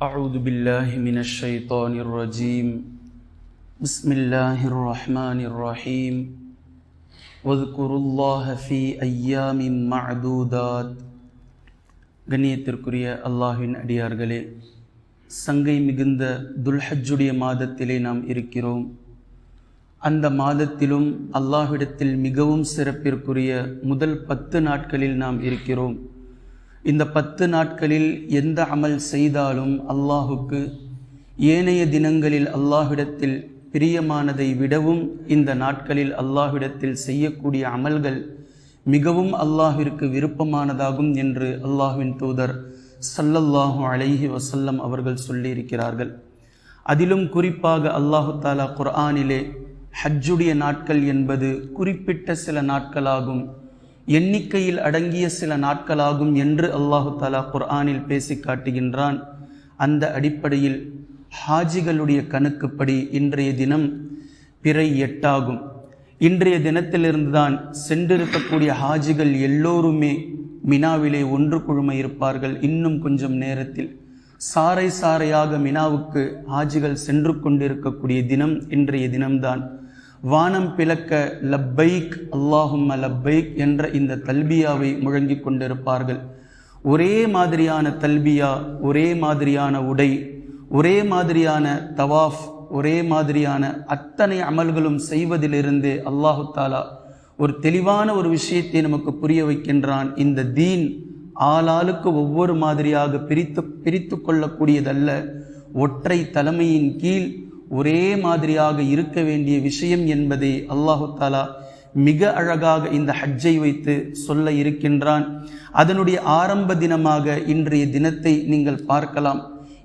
أعوذ بالله من الشيطان الرجيم بسم الله الرحمن الرحيم واذكروا الله في أيام معدودات கண்ணியத்திற்குரிய அல்லாஹ்வின் அடியார்களே சங்கை மிகுந்த துல்ஹஜ்ஜுடைய மாதத்திலே நாம் இருக்கிறோம் அந்த மாதத்திலும் அல்லாஹ்விடத்தில் மிகவும் சிறப்பிற்குரிய முதல் பத்து நாட்களில் நாம் இருக்கிறோம் இந்த பத்து நாட்களில் எந்த அமல் செய்தாலும் அல்லாஹுக்கு ஏனைய தினங்களில் அல்லாஹிடத்தில் பிரியமானதை விடவும் இந்த நாட்களில் அல்லாஹிடத்தில் செய்யக்கூடிய அமல்கள் மிகவும் அல்லாஹிற்கு விருப்பமானதாகும் என்று அல்லாஹ்வின் தூதர் சல்லல்லாஹு அலைஹி வசல்லம் அவர்கள் சொல்லியிருக்கிறார்கள். அதிலும் குறிப்பாக அல்லாஹு தாலா குர்ஆனிலே ஹஜ்ஜுடைய நாட்கள் என்பது குறிப்பிட்ட சில நாட்களாகும். எண்ணிக்கையில் அடங்கிய சில நாட்களாகும் என்று அல்லாஹு தாலா குர்ஆனில் பேசி காட்டுகின்றான். அந்த அடிப்படையில் ஹாஜிகளுடைய கணக்குப்படி இன்றைய தினம் பிறை எட்டாகும். இன்றைய தினத்திலிருந்து தான் சென்றிருக்கக்கூடிய ஹாஜிகள் எல்லோருமே மினாவிலே ஒன்று குழுமை இருப்பார்கள் இன்னும் கொஞ்சம் நேரத்தில். சாறை சாறையாக மினாவுக்கு ஹாஜிகள் சென்று கொண்டிருக்கக்கூடிய தினம் இன்றைய தினம்தான். வானம் பிளக்க லப்பைக் அல்லாஹும் லப்பைக் என்ற இந்த தல்பியாவை முழங்கி கொண்டிருப்பார்கள். ஒரே மாதிரியான தல்பியா ஒரே மாதிரியான உடை ஒரே மாதிரியான தவாஃப் ஒரே மாதிரியான அத்தனை அமல்களும் செய்வதிலிருந்து அல்லாஹு தாலா ஒரு தெளிவான ஒரு விஷயத்தை நமக்கு புரிய வைக்கின்றான். இந்த தீன் ஆளாளுக்கு ஒவ்வொரு மாதிரியாக பிரித்து பிரித்து கொள்ளக்கூடியதல்ல. ஒற்றை தலைமையின் கீழ் ஒரே மாதிரியாக இருக்க வேண்டிய விஷயம் என்பதை அல்லாஹு தாலா மிக அழகாக இந்த ஹஜ்ஜை வைத்து சொல்ல இருக்கின்றான். அதனுடைய ஆரம்ப தினமாக இன்றைய தினத்தை நீங்கள் பார்க்கலாம்.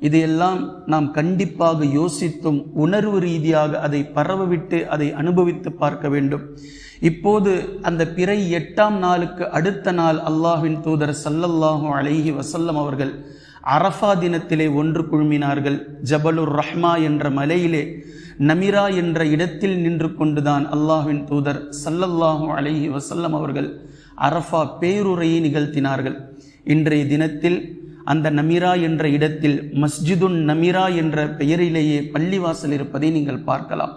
இதையெல்லாம் நாம் கண்டிப்பாக யோசித்தும் உணர்வு ரீதியாக அதை பரவவிட்டு அதை அனுபவித்து பார்க்க வேண்டும். இப்போது அந்த பிறை எட்டாம் நாளுக்கு அடுத்த நாள் அல்லாஹின் தூதர் சல்லல்லாஹு அலைஹி வசல்லம் அவர்கள் அரஃபா தினத்திலே ஒன்று குழுமினார்கள். ஜபலுர் ரஹ்மா என்ற மலையிலே நமிரா என்ற இடத்தில் நின்று கொண்டுதான் அல்லாஹ்வின் தூதர் சல்லல்லாஹு அலஹி வசல்லம் அவர்கள் அரஃபா பேருரையை நிகழ்த்தினார்கள். இன்றைய தினத்தில் அந்த நமிரா என்ற இடத்தில் மஸ்ஜிதுன் நமிரா என்ற பெயரிலேயே பள்ளிவாசல் இருப்பதை நீங்கள் பார்க்கலாம்.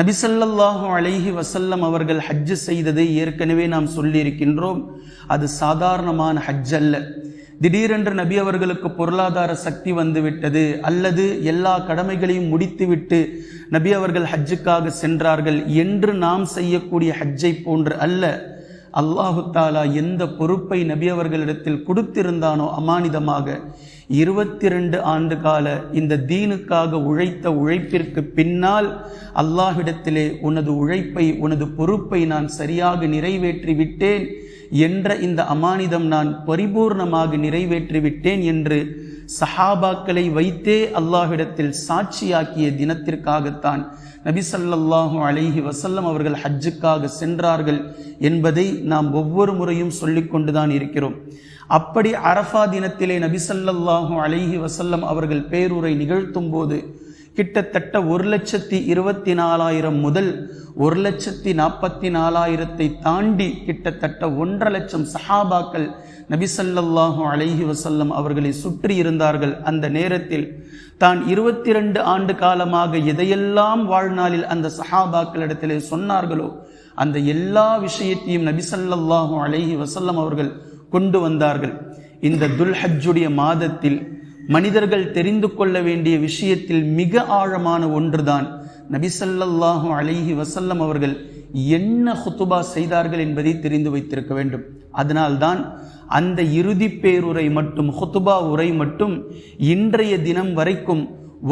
நபிசல்லாஹு அலைஹி வசல்லம் அவர்கள் ஹஜ்ஜு செய்ததை ஏற்கனவே நாம் சொல்லியிருக்கின்றோம். அது சாதாரணமான ஹஜ் அல்ல திடீரென்று நபி அவர்களுக்கு பொருளாதார சக்தி வந்துவிட்டது அல்லது எல்லா கடமைகளையும் முடித்துவிட்டு நபி அவர்கள் ஹஜ்ஜுக்காக சென்றார்கள் என்று நாம் செய்யக்கூடிய ஹஜ்ஜை போன்று அல்ல. அல்லாஹு தாலா எந்த பொறுப்பை நபி அவர்களிடத்தில் கொடுத்திருந்தானோ அமானிதமாக இருபத்தி ரெண்டு ஆண்டு கால இந்த தீனுக்காக உழைத்த உழைப்பிற்கு பின்னால் அல்லாஹ்விடத்திலே உனது உழைப்பை உனது பொறுப்பை நான் சரியாக நிறைவேற்றி விட்டேன் என்ற இந்த அமானிதம் நான் பரிபூர்ணமாக நிறைவேற்றிவிட்டேன் என்று சஹாபாக்களை வைத்தே அல்லாஹிடத்தில் சாட்சியாக்கிய தினத்திற்காகத்தான் நபி சல்லாஹூ அலைஹி வசல்லம் அவர்கள் ஹஜ்ஜுக்காக சென்றார்கள் என்பதை நாம் ஒவ்வொரு முறையும் சொல்லிக்கொண்டுதான் இருக்கிறோம். அப்படி அரஃபா தினத்திலே நபி சல்லல்லாஹூ அலைஹி வசல்லம் அவர்கள் பேரூரை நிகழ்த்தும் போது கிட்டத்தட்ட ஒரு லட்சத்தி இருபத்தி நாலாயிரம் முதல் ஒரு லட்சத்தி நாற்பத்தி நாலாயிரத்தை தாண்டி கிட்டத்தட்ட ஒன்றரை லட்சம் சஹாபாக்கள் நபிசல்லாஹூ அலைஹி வசல்லம் அவர்களை சுற்றி இருந்தார்கள். அந்த நேரத்தில் தான் இருபத்தி ரெண்டு ஆண்டு காலமாக எதையெல்லாம் வாழ்நாளில் அந்த சஹாபாக்களிடத்திலே சொன்னார்களோ அந்த எல்லா விஷயத்தையும் நபிசல்லாஹூ அலைஹி வசல்லம் அவர்கள் கொண்டு வந்தார்கள். இந்த துல்ஹஜ்ஜுடைய மாதத்தில் மனிதர்கள் தெரிந்து கொள்ள வேண்டிய விஷயத்தில் மிக ஆழமான ஒன்றுதான் நபிசல்லாஹு அலைஹி வசல்லம் அவர்கள் என்ன ஹுத்துபா செய்தார்கள் என்பதை தெரிந்து வைத்திருக்க வேண்டும். அதனால்தான் அந்த இறுதி பேருரை மட்டும் ஹுத்துபா உரை மட்டும் இன்றைய தினம் வரைக்கும்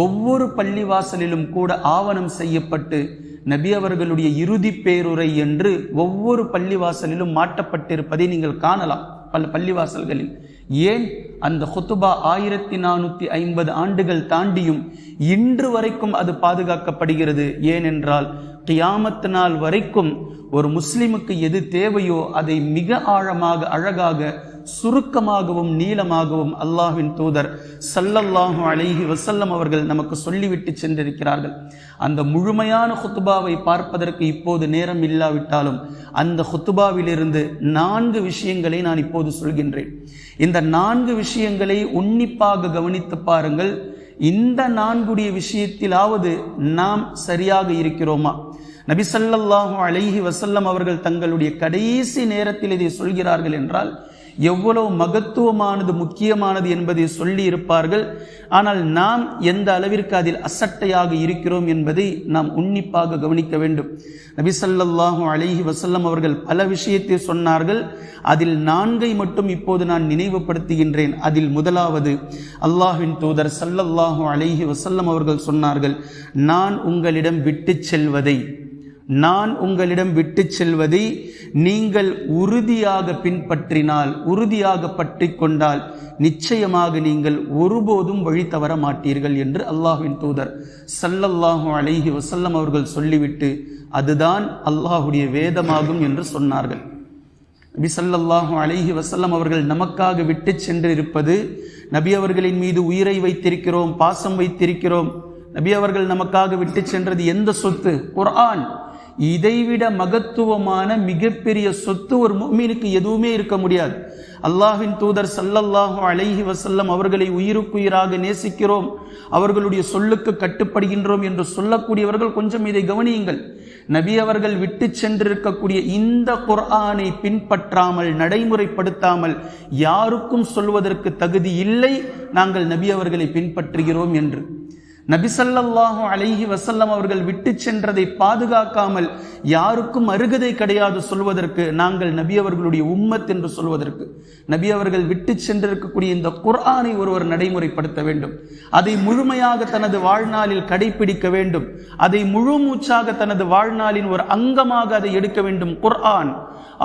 ஒவ்வொரு பள்ளிவாசலிலும் கூட ஆவணம் செய்யப்பட்டு நபி அவர்களுடைய இறுதி பேருரை என்று ஒவ்வொரு பள்ளிவாசலிலும் மாட்டப்பட்டிருப்பதை நீங்கள் காணலாம். பல பள்ளிவாசல்களில். ஏன் அந்த ஹொத்துபா ஆயிரத்தி நானூற்றி ஐம்பது ஆண்டுகள் தாண்டியும் இன்று வரைக்கும் அது பாதுகாக்கப்படுகிறது? ஏனென்றால் கியாமத்து நாள் வரைக்கும் ஒரு முஸ்லிமுக்கு எது தேவையோ அதை மிக ஆழமாக அழகாக சுருக்கமாகவும் நீளமாகவும் அல்லாஹின் தூதர் சல்லல்லாஹு அலைஹி வசல்லம் அவர்கள் நமக்கு சொல்லிவிட்டு சென்றிருக்கிறார்கள். அந்த முழுமையான ஹுத்துபாவை பார்ப்பதற்கு இப்போது நேரம் இல்லாவிட்டாலும் அந்த ஹுத்துபாவிலிருந்து நான்கு விஷயங்களை நான் இப்போது சொல்கின்றேன். இந்த நான்கு விஷயங்களை உன்னிப்பாக கவனித்து பாருங்கள். இந்த நான்குடைய விஷயத்திலாவது நாம் சரியாக இருக்கிறோமா? நபி அலைஹி வசல்லம் அவர்கள் தங்களுடைய கடைசி நேரத்தில் இதை சொல்கிறார்கள் என்றால் எவ்வளவு மகத்துவமானது முக்கியமானது என்பதை சொல்லி இருப்பார்கள். ஆனால் நாம் எந்த அளவிற்கு அதில் அசட்டையாக இருக்கிறோம் என்பதை நாம் உன்னிப்பாக கவனிக்க வேண்டும். நபிசல்லாஹு அலிஹி வசல்லம் அவர்கள் பல விஷயத்தை சொன்னார்கள். அதில் நான்கை மட்டும் இப்போது நான் நினைவுபடுத்துகின்றேன். அதில் முதலாவது அல்லாஹின் தூதர் சல்லல்லாஹு அலிஹி வசல்லம் அவர்கள் சொன்னார்கள் நான் உங்களிடம் விட்டுச் செல்வதை நான் உங்களிடம் விட்டு செல்வதை நீங்கள் உறுதியாக பின்பற்றினால் உறுதியாக பற்றி கொண்டால் நிச்சயமாக நீங்கள் ஒருபோதும் வழி தவற மாட்டீர்கள் என்று அல்லாஹ்வின் தூதர் சல்லல்லாஹு அலைஹி வசல்லம் அவர்கள் சொல்லிவிட்டு அதுதான் அல்லாஹுடைய வேதமாகும் என்று சொன்னார்கள். நபி ஸல்லல்லாஹு அலைஹி வசல்லம் அவர்கள் நமக்காக விட்டு சென்று இருப்பது நபி அவர்களின் மீது உயிரை வைத்திருக்கிறோம் பாசம் வைத்திருக்கிறோம். நபி அவர்கள் நமக்காக விட்டு சென்றது எந்த சொத்து? குர்ஆன். இதைவிட மகத்துவமான மிகப்பெரிய சொத்து ஒரு முஃமினுக்கு எதுவுமே இருக்க முடியாது. அல்லாஹின் தூதர் சல்லல்லாஹு அலைஹி வசல்லம் அவர்களை உயிருக்குயிராக நேசிக்கிறோம். அவர்களுடைய சொல்லுக்கு கட்டுப்படுகின்றோம் என்று சொல்லக்கூடியவர்கள் கொஞ்சம் இதை கவனியுங்கள். நபி அவர்கள் விட்டு சென்றிருக்கக்கூடிய இந்த குர்ஆனை பின்பற்றாமல் நடைமுறைப்படுத்தாமல் யாருக்கும் சொல்வதற்கு தகுதி இல்லை. நாங்கள் நபி அவர்களை பின்பற்றுகிறோம் என்று. நபிசல்லாஹு அலைஹி வசல்லம் அவர்கள் விட்டு சென்றதை பாதுகாக்காமல் யாருக்கும் அருகதை கிடையாது சொல்வதற்கு நாங்கள் நபி அவர்களுடைய உம்மத் என்று சொல்வதற்கு நபி அவர்கள் விட்டு சென்றிருக்கக்கூடிய இந்த குர்ஆனை ஒருவர் நடைமுறைப்படுத்த வேண்டும். அதை முழுமையாக தனது வாழ்நாளில் கடைபிடிக்க வேண்டும். அதை முழு மூச்சாக தனது வாழ்நாளின் ஒரு அங்கமாக அதை எடுக்க வேண்டும். குர்ஆன்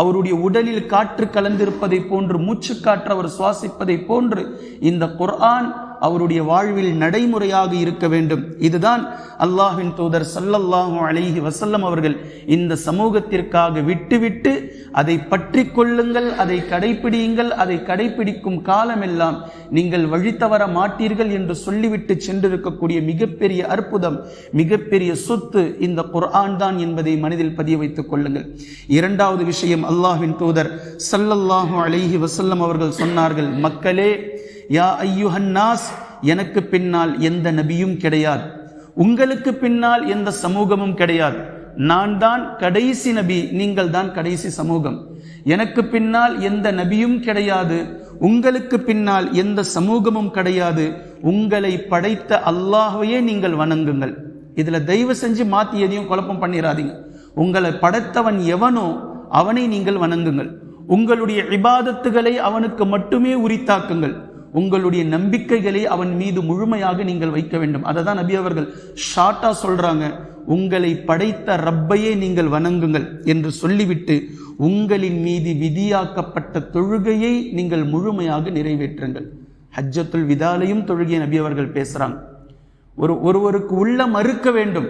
அவருடைய உடலில் காற்று கலந்திருப்பதை போன்று மூச்சு காற்று அவர் சுவாசிப்பதை போன்று இந்த குர்ஆன் அவருடைய வாழ்வில் நடைமுறையாக இருக்க வேண்டும். இதுதான் அல்லாஹின் தூதர் சல்லல்லாஹு அலிஹி வசல்லம் அவர்கள் இந்த சமூகத்திற்காக விட்டுவிட்டு அதை பற்றி கொள்ளுங்கள் அதை கடைபிடியுங்கள் அதை கடைபிடிக்கும் காலமெல்லாம் நீங்கள் வழித்தவர மாட்டீர்கள் என்று சொல்லிவிட்டு சென்றிருக்கக்கூடிய மிகப்பெரிய அற்புதம் மிகப்பெரிய சொத்து இந்த குர்ஆன் தான் என்பதை மனதில் பதிய வைத்துக் கொள்ளுங்கள். இரண்டாவது விஷயம் அல்லாஹின் தூதர் சல்லல்லாஹு அலிஹி வசல்லம் அவர்கள் சொன்னார்கள் மக்களே யா ஐயுஹன்னாஸ் எனக்கு பின்னால் எந்த நபியும் கிடையாது உங்களுக்கு பின்னால் எந்த சமூகமும் கிடையாது நான் தான் கடைசி நபி நீங்கள் தான் கடைசி சமூகம் எனக்கு பின்னால் எந்த நபியும் கிடையாது உங்களுக்கு பின்னால் எந்த சமூகமும் கிடையாது உங்களை படைத்த அல்லாஹையே நீங்கள் வணங்குங்கள் இதுல தயவு செஞ்சு மாத்தி எதையும் குழப்பம் பண்ணிடாதீங்க உங்களை படைத்தவன் எவனோ அவனை நீங்கள் வணங்குங்கள் உங்களுடைய இபாதத்துகளை அவனுக்கு மட்டுமே உரித்தாக்குங்கள் உங்களுடைய நம்பிக்கைகளை அவன் மீது முழுமையாக நீங்கள் வைக்க வேண்டும். அதை தான் நபி அவர்கள் ஷார்ட்டாக சொல்கிறாங்க உங்களை படைத்த ரப்பையே நீங்கள் வணங்குங்கள் என்று சொல்லிவிட்டு உங்களின் மீது விதியாக்கப்பட்ட தொழுகையை நீங்கள் முழுமையாக நிறைவேற்றுங்கள். ஹஜ்ஜத்துல் விதாலையும் தொழுகையை நபி அவர்கள் பேசுகிறாங்க ஒரு ஒருவருக்கு உள்ள மறுக்க வேண்டும்.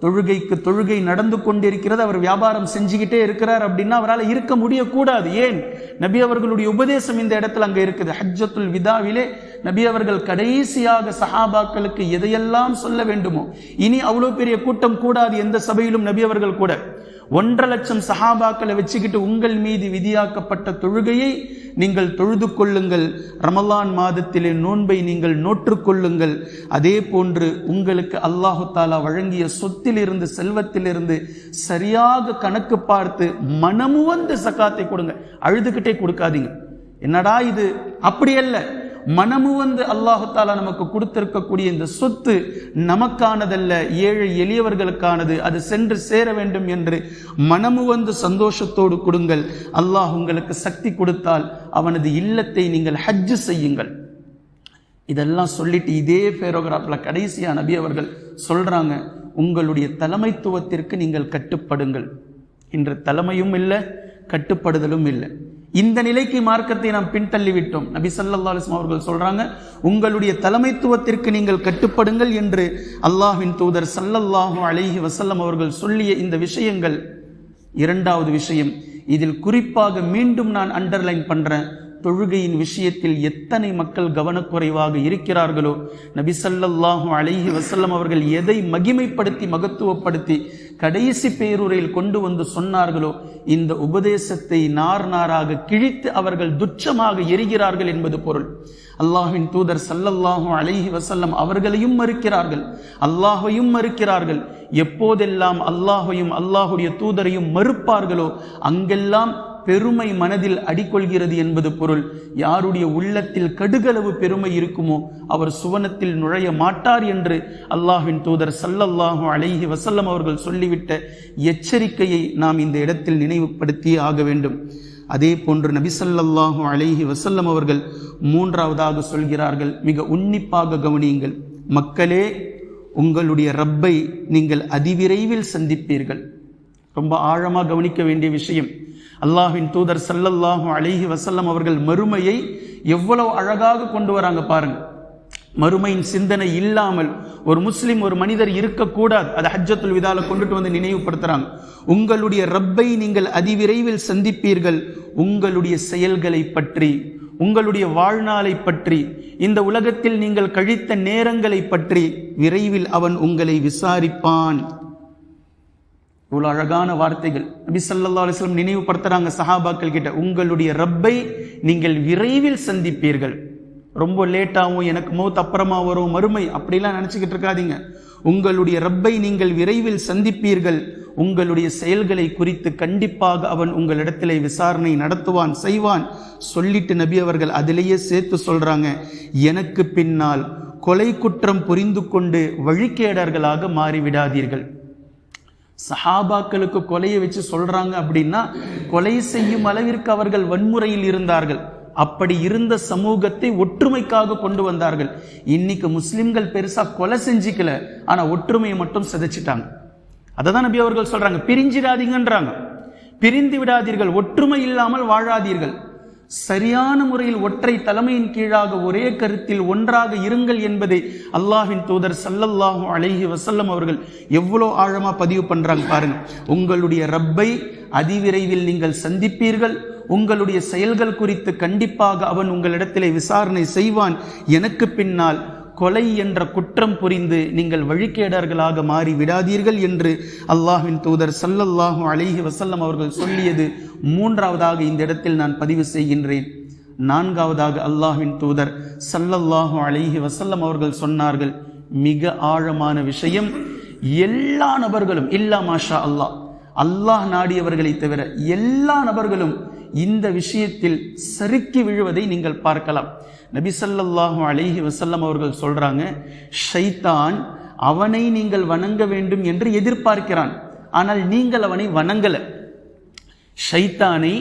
தொழுகைக்கு தொழுகை நடந்து கொண்டிருக்கிறது. அவர் வியாபாரம் செஞ்சுக்கிட்டே இருக்கிறார் அப்படின்னா அவரால் இருக்க முடியக்கூடாது. ஏன்? நபி அவர்களுடைய உபதேசம் இந்த இடத்துல அங்கே இருக்குது. ஹஜ்ஜத்துல் விதாவிலே நபி அவர்கள் கடைசியாக சஹாபாக்களுக்கு எதையெல்லாம் சொல்ல வேண்டுமோ இனி அவ்வளோ பெரிய கூட்டம் கூடாது எந்த சபையிலும் நபி அவர்கள் கூட. ஒன்றரை லட்சம் சஹாபாக்களை வச்சுக்கிட்டு உங்கள் மீது விதியாக்கப்பட்ட தொழுகையை நீங்கள் தொழுது கொள்ளுங்கள். ரமலான் மாதத்திலே நோன்பை நீங்கள் நோற்றுக்கொள்ளுங்கள் அதே போன்று உங்களுக்கு அல்லாஹு தாலா வழங்கிய சொத்திலிருந்து செல்வத்திலிருந்து சரியாக கணக்கு பார்த்து மனமுவந்து சக்காத்தை கொடுங்க. அழுதுகிட்டே கொடுக்காதீங்க. என்னடா இது? அப்படி அல்ல. மனமு வந்து அல்லாஹு நமக்கு கொடுத்திருக்கக்கூடிய இந்த சொத்து நமக்கானதல்ல ஏழை எளியவர்களுக்கானது அது சென்று சேர வேண்டும் என்று மனமு வந்து சந்தோஷத்தோடு கொடுங்கள். அல்லாஹ் உங்களுக்கு சக்தி கொடுத்தால் அவனது இல்லத்தை நீங்கள் ஹஜ்ஜு செய்யுங்கள். இதெல்லாம் சொல்லிட்டு இதே பேரோகிராஃபில் கடைசியா நபி அவர்கள் சொல்றாங்க உங்களுடைய தலைமைத்துவத்திற்கு நீங்கள் கட்டுப்படுங்கள். இன்று தலைமையும் இல்லை கட்டுப்படுதலும் இல்லை. இந்த நிலைக்கு மார்க்கத்தை நாம் பின்தள்ளிவிட்டோம். நபி சல்லா அலிஸ்லாம் அவர்கள் சொல்றாங்க உங்களுடைய தலைமைத்துவத்திற்கு நீங்கள் கட்டுப்படுங்கள் என்று அல்லாஹின் தூதர் சல்லல்லாஹு அலிஹி வசல்லம் அவர்கள் சொல்லிய இந்த விஷயங்கள். இரண்டாவது விஷயம் இதில் குறிப்பாக மீண்டும் நான் அண்டர்லைன் பண்றேன் தொழுகையின் விஷயத்தில் எத்தனை மக்கள் கவனக்குறைவாக இருக்கிறார்களோ நபி ஸல்லல்லாஹு அலைஹி வசல்லம் அவர்கள் எதை மகிமைப்படுத்தி மகத்துவப்படுத்தி கடைசி பேருரையில் கொண்டு வந்து சொன்னார்களோ இந்த உபதேசத்தை நார் நாராக கிழித்து அவர்கள் துச்சமாக எரிகிறார்கள் என்பது பொருள். அல்லாஹின் தூதர் சல்லல்லாஹும் அலைஹி வசல்லம் அவர்களையும் மறுக்கிறார்கள் அல்லாஹையும் மறுக்கிறார்கள். எப்போதெல்லாம் அல்லாஹையும் அல்லாஹுடைய தூதரையும் மறுப்பார்களோ அங்கெல்லாம் பெருமை மனதில் அடிக்கொள்கிறது என்பது பொருள். யாருடைய உள்ளத்தில் கடுகளவு பெருமை இருக்குமோ அவர் சுவனத்தில் நுழைய மாட்டார் என்று அல்லாஹ்வின் தூதர் சல்லல்லாஹு அலைஹி வசல்லம் அவர்கள் சொல்லிவிட்ட எச்சரிக்கையை நாம் இந்த இடத்தில் நினைவுபடுத்தியே ஆக வேண்டும். அதே போன்று நபி ஸல்லல்லாஹு அலைஹி வசல்லம் அவர்கள் மூன்றாவதாக சொல்கிறார்கள். மிக உன்னிப்பாக கவனியுங்கள். மக்களே உங்களுடைய ரப்பை நீங்கள் அதிவிரைவில் சந்திப்பீர்கள். ரொம்ப ஆழமாக கவனிக்க வேண்டிய விஷயம். அல்லாஹின் தூதர் சல்லல்லாஹும் அலைஹி வசல்லம் அவர்கள் மறுமையை எவ்வளவு அழகாக கொண்டு வராங்க பாருங்க. மறுமையின் சிந்தனை இல்லாமல் ஒரு முஸ்லீம் ஒரு மனிதர் இருக்கக்கூடாது. அதை ஹஜ்ஜத்துல் விதால கொண்டுட்டு வந்து நினைவுபடுத்துறாங்க. உங்களுடைய ரப்பை நீங்கள் அதிவிரைவில் சந்திப்பீர்கள். உங்களுடைய செயல்களை பற்றி உங்களுடைய வாழ்நாளை பற்றி இந்த உலகத்தில் நீங்கள் கழித்த நேரங்களை பற்றி விரைவில் அவன் உங்களை விசாரிப்பான். இவ்வளவு அழகான வார்த்தைகள். நபி சல்லா அலைஹி வஸல்லம் நினைவுபடுத்துறாங்க சஹாபாக்கள் கிட்ட உங்களுடைய ரப்பை நீங்கள் விரைவில் சந்திப்பீர்கள். ரொம்ப லேட்டாகவும் எனக்கு மௌத் அப்புறமா வரும் மறுமை அப்படிலாம் நினச்சிக்கிட்டு இருக்காதீங்க. உங்களுடைய ரப்பை நீங்கள் விரைவில் சந்திப்பீர்கள். உங்களுடைய செயல்களை குறித்து கண்டிப்பாக அவன் உங்களிடத்திலே விசாரணை நடத்துவான் செய்வான். சொல்லிட்டு நபி அவர்கள் அதிலேயே சேர்த்து சொல்றாங்க. எனக்கு பின்னால் கொலை குற்றம் புரிந்து கொண்டு வழிகேடர்களாக மாறிவிடாதீர்கள். சஹாபாக்களுக்கு கொலையை வச்சு சொல்றாங்க அப்படின்னா கொலை செய்யும் அளவிற்கு அவர்கள் வன்முறையில் இருந்தார்கள். அப்படி இருந்த சமூகத்தை ஒற்றுமைக்காக கொண்டு வந்தார்கள். இன்னைக்கு முஸ்லிம்கள் பெருசா கொலை செஞ்சிக்கல ஆனா ஒற்றுமையை மட்டும் சிதைச்சிட்டாங்க. அதை தான் நபி அவர்கள் சொல்றாங்க. பிரிஞ்சிடாதீங்கன்றாங்க. பிரிந்து விடாதீர்கள். ஒற்றுமை இல்லாமல் வாழாதீர்கள். சரியான முறையில் ஒற்றை தலைமையின் கீழாக ஒரே கருத்தில் ஒன்றாக இருங்கள் என்பதை அல்லாஹின் தூதர் சல்லல்லாஹு அழகி வசல்லம் அவர்கள் எவ்வளோ ஆழமா பதிவு பண்றாங்க பாருங்க. உங்களுடைய ரப்பை அதிவிரைவில் நீங்கள் சந்திப்பீர்கள். உங்களுடைய செயல்கள் குறித்து கண்டிப்பாக அவன் உங்களிடத்திலே விசாரணை செய்வான். எனக்கு பின்னால் கொலை என்ற குற்றம் புரிந்து நீங்கள் வழிகேடர்களாக மாறி விடாதீர்கள் என்று அல்லாஹின் தூதர் சல்லல்லாஹு அலைஹி வசல்லம் அவர்கள் சொல்லியது. மூன்றாவதாக இந்த இடத்தில் நான் பதிவு செய்கின்றேன். நான்காவதாக அல்லாஹ்வின் தூதர் சல்லல்லாஹு அலைஹி வசல்லம் அவர்கள் சொன்னார்கள் மிக ஆழமான விஷயம் எல்லா நபர்களும் இல்லா மாஷா அல்லாஹ் அல்லாஹ் நாடியவர்களை தவிர எல்லா நபர்களும் இந்த விஷயத்தில் சறுக்கி விழுவதை நீங்கள் பார்க்கலாம். நபி ஸல்லல்லாஹு அலைஹி வசல்லம் அவர்கள் சொல்றாங்க ஷைத்தான் அவனை நீங்கள் வணங்க வேண்டும் என்று எதிர்பார்க்கிறான். ஆனால் நீங்கள் அவனை வணங்கல. ஷைத்தானை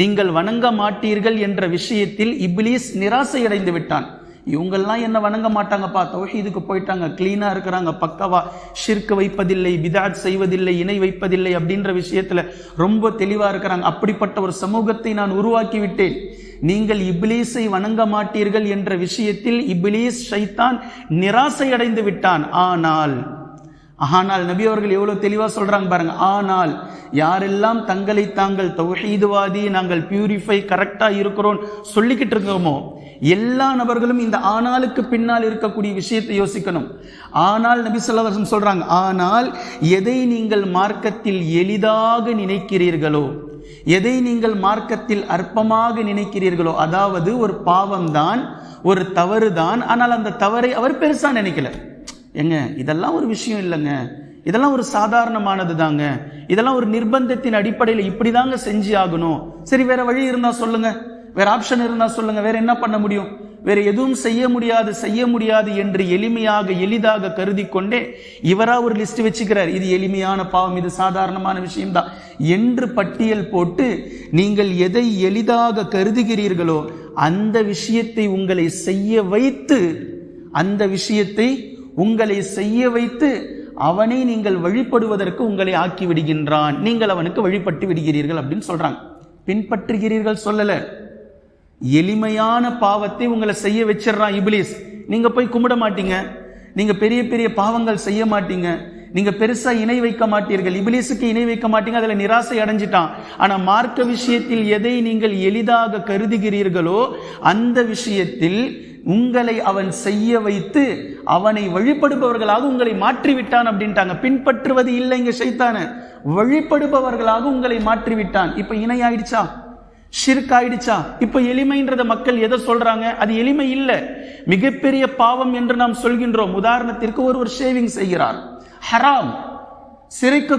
நீங்கள் வணங்க மாட்டீர்கள் என்ற விஷயத்தில் இப்லீஸ் நிராசை அடைந்து விட்டான். இவங்கெல்லாம் என்ன வணங்க மாட்டாங்கப்பா. தௌஹீதுக்கு போயிட்டாங்க. கிளீனாக இருக்கிறாங்க. பக்கவா ஷிர்க் வைப்பதில்லை பிதாத் செய்வதில்லை இணை வைப்பதில்லை அப்படின்ற விஷயத்தில் ரொம்ப தெளிவாக இருக்கிறாங்க. அப்படிப்பட்ட ஒரு சமூகத்தை நான் உருவாக்கி விட்டேன் நீங்கள் இப்லீஸை வணங்க மாட்டீர்கள் என்ற விஷயத்தில் இப்லீஸ் ஷைத்தான் நிராசை அடைந்து விட்டான். ஆனால் ஆனால் நபி அவர்கள் எவ்வளவு தெளிவா சொல்றாங்க பாருங்க. ஆனால் யாரெல்லாம் தங்களை தாங்கள் தௌஹீதுவாதி நாங்கள் பியூரிஃபை கரெக்டா இருக்கிறோம் சொல்லிக்கிட்டு இருக்கோமோ எல்லா நபர்களும் இந்த ஆனாலுக்கு பின்னால் இருக்கக்கூடிய விஷயத்தை யோசிக்கணும். ஆனால் நபி சொல்லவசம் சொல்றாங்க ஆனால் எதை நீங்கள் மார்க்கத்தில் எளிதாக நினைக்கிறீர்களோ எதை நீங்கள் மார்க்கத்தில் அற்பமாக நினைக்கிறீர்களோ அதாவது ஒரு பாவம்தான் ஒரு தவறுதான் ஆனால் அந்த தவறை அவர் பெருசா நினைக்கல. ஏங்க இதெல்லாம் ஒரு விஷயம் இல்லைங்க. இதெல்லாம் ஒரு சாதாரணமானது தாங்க இதெல்லாம் ஒரு நிர்பந்தத்தின் அடிப்படையில் இப்படி தாங்க செஞ்சு ஆகணும். சரி வேற வழி இருந்தா சொல்லுங்க. வேற ஆப்ஷன் இருந்தா சொல்லுங்க. வேற என்ன பண்ண முடியும்? வேற எதுவும் செய்ய முடியாது செய்ய முடியாது என்று எளிமையாக எளிதாக கருதி கொண்டே இவரா ஒரு லிஸ்ட் வச்சுக்கிறார். இது எளிமையான பாவம் இது சாதாரணமான விஷயம்தான். என்று பட்டியல் போட்டு நீங்கள் எதை எளிதாக கருதுகிறீர்களோ அந்த விஷயத்தை உங்களை செய்ய வைத்து அந்த விஷயத்தை உங்களை செய்ய வைத்து அவனை நீங்கள் வழிபடுவதற்கு உங்களை ஆக்கி விடுகின்றான் நீங்கள் அவனுக்கு வழிபட்டு விடுகிறீர்கள் அப்படின்னு சொல்றாங்க. பின்பற்றுகிறீர்கள் சொல்லல. எளிமையான பாவத்தை உங்களை செய்ய வச்சிடுறான் இபிலிஸ். நீங்க போய் கும்பிட மாட்டீங்க. நீங்க பெரிய பெரிய பாவங்கள் செய்ய மாட்டீங்க. நீங்க பெருசா இணை வைக்க மாட்டீர்கள். இபிலிஸுக்கு இணை வைக்க மாட்டீங்க. அதுல நிராசை அடைஞ்சிட்டான். ஆனா மார்க்க விஷயத்தில் எதை நீங்கள் எளிதாக கருதுகிறீர்களோ அந்த விஷயத்தில் உங்களை அவன் செய்ய வைத்து அவனை வழிபடுபவர்களாக உங்களை மாற்றிவிட்டான் அப்படின்ட்டாங்க. பின்பற்றுவது இல்லைங்க சைத்தான. வழிபடுபவர்களாக உங்களை மாற்றிவிட்டான். இப்ப இணை ஆயிடுச்சா ஷிர்க் ஆயிடுச்சா இப்ப எளிமைன்றத மக்கள் எதை சொல்றாங்க? அது எளிமை இல்லை. மிகப்பெரிய பாவம் என்று நாம் சொல்கின்றோம். உதாரணத்திற்கு ஒருவர் ஷேவிங் செய்கிறார். ஹராம் சிறைக்க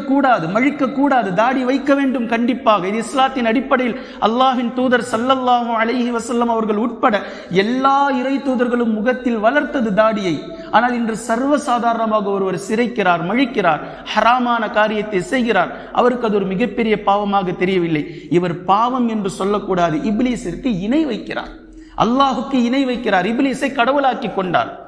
மழிக்கக்கூடாது தாடி வைக்க வேண்டும் கண்டிப்பாக. இது இஸ்லாத்தின் அடிப்படையில் அல்லாஹின் தூதர் சல்லல்லாஹு அலஹி வசல்லம் அவர்கள் உட்பட எல்லா இறை தூதர்களும் முகத்தில் வளர்த்தது தாடியை. ஆனால் இன்று சர்வசாதாரணமாக ஒருவர் சிறைக்கிறார் மழிக்கிறார் ஹராமான காரியத்தை செய்கிறார். அவருக்கு அது ஒரு மிகப்பெரிய பாவமாக தெரியவில்லை. இவர் பாவம் என்று சொல்லக்கூடாது. இப்லீஸிற்கு இணை வைக்கிறார். அல்லாஹுக்கு இணை வைக்கிறார். இப்லீஸை கடவுளாக்கி கொண்டார்.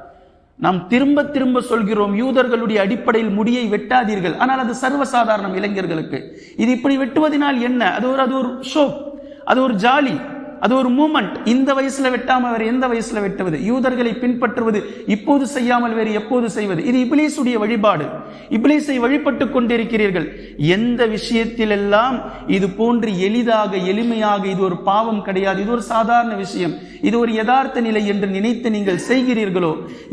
நாம் திரும்ப திரும்ப சொல்கிறோம் யூதர்களுடைய அடிப்படையில் முடியை வெட்டாதீர்கள். ஆனால் அது சர்வசாதாரணம் இளைஞர்களுக்கு. இது இப்படி வெட்டுவதனால் என்ன? அது ஒரு அது ஒரு ஷோப் அது ஒரு ஜாலி. அது ஒரு மூமெண்ட் இந்த வயசுல வெட்டாமல் வேறு எந்த வயசுல வெட்டுவது? யூதர்களை பின்பற்றுவது இப்போது செய்யாமல் வேறு எப்போது செய்வது? இது இபிலேசுடைய வழிபாடு. இபிலேசை வழிபட்டு கொண்டிருக்கிறீர்கள். எந்த விஷயத்திலெல்லாம் இது போன்று எளிதாக எளிமையாக இது ஒரு பாவம் கிடையாது. இது ஒரு சாதாரண விஷயம். இது ஒரு யதார்த்த நிலை என்று நினைத்து நீங்கள் செய்கிறீர்களோ?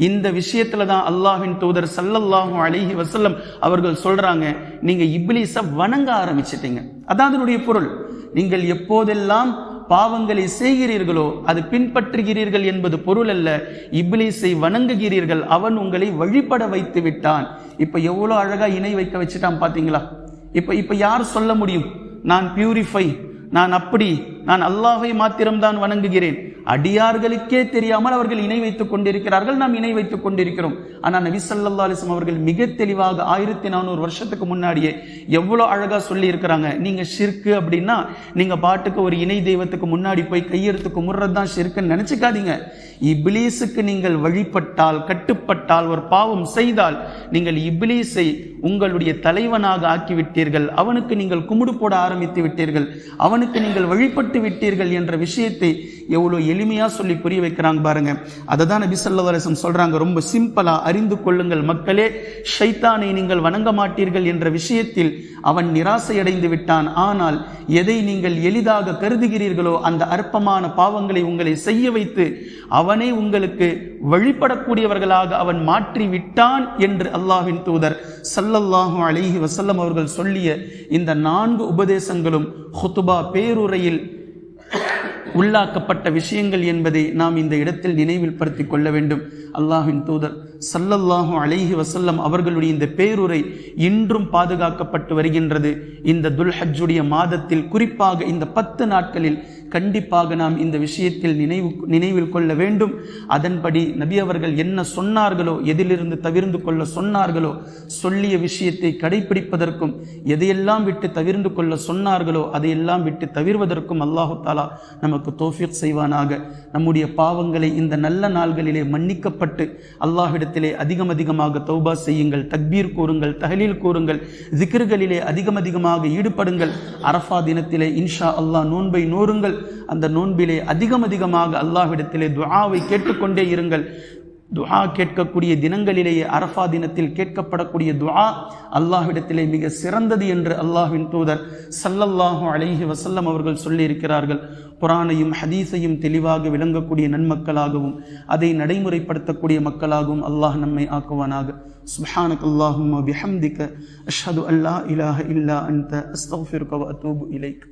இந்த விஷயத்துல தான் அல்லாஹின் தூதர் சல்லல்லாஹும் அழகி வசல்லம் அவர்கள் சொல்றாங்க நீங்க இப்லீஸை வணங்க ஆரம்பிச்சிட்டீங்க. அதான் அதனுடைய பொருள். நீங்கள் எப்போதெல்லாம் பாவங்களை செய்கிறீர்களோ அது பின்பற்றுகிறீர்கள் என்பது பொருள் அல்ல இப்லீஸை வணங்குகிறீர்கள் அவன் உங்களை வழிபட வைத்து விட்டான் இப்ப எவ்வளோ அழகா இணை வைக்க வச்சுட்டான் பாத்தீங்களா? இப்ப இப்ப யார் சொல்ல முடியும்? நான் பியூரிஃபை நான் அப்படி நான் அல்லாஹை மாத்திரம்தான் வணங்குகிறேன். அடியார்களுக்கே தெரியாமல் அவர்கள் இணை வைத்துக் கொண்டிருக்கிறார்கள் நாம் இணை வைத்துக் கொண்டிருக்கிறோம். ஆனால் நபி சல்லா அலிஸ்லாம் அவர்கள் மிக தெளிவாக ஆயிரத்தி நானூறு வருஷத்துக்கு முன்னாடியே எவ்வளோ அழகா சொல்லி இருக்கிறாங்க நீங்க ஷிர்கு அப்படின்னா நீங்கள் பாட்டுக்கு ஒரு இணை தெய்வத்துக்கு முன்னாடி போய் கையெழுத்து குமுறது தான் ஷிர்க்குன்னு நினச்சிக்காதீங்க. இப்லீஸுக்கு நீங்கள் வழிபட்டால் கட்டுப்பட்டால் ஒரு பாவம் செய்தால் நீங்கள் இப்லீஸை உங்களுடைய தலைவனாக ஆக்கிவிட்டீர்கள். அவனுக்கு நீங்கள் குமுடு போட ஆரம்பித்து விட்டீர்கள். அவனுக்கு நீங்கள் வழிபட்டு விட்டீர்கள் என்ற விஷயத்தை எவ்வளோ எளிமையா சொல்லி புரிய வைக்கிறாங்க பாருங்க. அதை தான் நபி சொல்லவரசம் சொல்றாங்க. ரொம்ப சிம்பிளா அறிந்து கொள்ளுங்கள் மக்களே. ஷைத்தானை நீங்கள் வணங்க மாட்டீர்கள் என்ற விஷயத்தில் அவன் நிராசையடைந்து விட்டான். ஆனால் எதை நீங்கள் எளிதாக கருதுகிறீர்களோ அந்த அற்பமான பாவங்களை உங்களை செய்ய வைத்து அவனை உங்களுக்கு வழிபடக்கூடியவர்களாக அவன் மாற்றி விட்டான் என்று அல்லாஹின் தூதர் சல்லல்லாஹு அலிஹி வசல்லம் அவர்கள் சொல்லிய இந்த நான்கு உபதேசங்களும் ஹுத்துபா பேருரையில் உள்ளாக்கப்பட்ட விஷயங்கள் என்பதை நாம் இந்த இடத்தில் நினைவில் படுத்திக் கொள்ள வேண்டும். அல்லாஹின் தூதர் சல்லல்லாஹு அலைஹி வசல்லம் அவர்களுடைய இந்த பேருரை இன்றும் பாதுகாக்கப்பட்டு வருகின்றது. இந்த துல்ஹஜ்ஜுடைய மாதத்தில் குறிப்பாக இந்த பத்து நாட்களில் கண்டிப்பாக நாம் இந்த விஷயத்தில் நினைவு நினைவில் கொள்ள வேண்டும். அதன்படி நபி அவர்கள் என்ன சொன்னார்களோ எதிலிருந்து தவிர்ந்து கொள்ள சொன்னார்களோ சொல்லிய விஷயத்தை கடைபிடிப்பதற்கும் எதையெல்லாம் விட்டு தவிர்ந்து கொள்ள சொன்னார்களோ அதையெல்லாம் விட்டு தவிர்வதற்கும் அல்லாஹு தாலா நமக்கு தோஃபிக் செய்வானாக. நம்முடைய பாவங்களை இந்த நல்ல நாள்களிலே மன்னிக்கப்பட்டு அல்லாஹிடத்திலே அதிகம் அதிகமாக தௌபா செய்யுங்கள் தக்பீர் கூறுங்கள் தஹலீல் கூறுங்கள் திக்ர்களிலே அதிகம் அதிகமாக ஈடுபடுங்கள். அரஃபா தினத்திலே இன்ஷா அல்லாஹ் நோன்பை நோருங்கள். அந்த நோன்பிலே அதிகம் அதிகமாக அல்லாஹ்விடத்திலே துஆவை கேட்டுக்கொண்டே இருங்கள். துஆ கேட்கக்கூடிய தினங்களிலேயே அரஃபா தினத்தில் கேட்கப்படக்கூடிய துஆ அல்லாஹ்விடத்திலே மிக சிறந்தது என்று அல்லாஹ்வின் தூதர் சல்லல்லாஹு அலைஹி வசல்லம் அவர்கள் சொல்லியிருக்கிறார்கள். குரானையும் ஹதீஸையும் தெளிவாக விளங்கக்கூடிய நன்மக்களாகவும் அதை நடைமுறைப்படுத்தக்கூடிய மக்களாகவும் அல்லாஹ் நம்மை ஆக்குவானாக. சுஹானக் அல்லாஹும் பிஹம்திக அஷ்ஹது அல்லா இலாஹ இல்லா அந்த அஸ்தஃபிருக அத்தூபு இலைக்.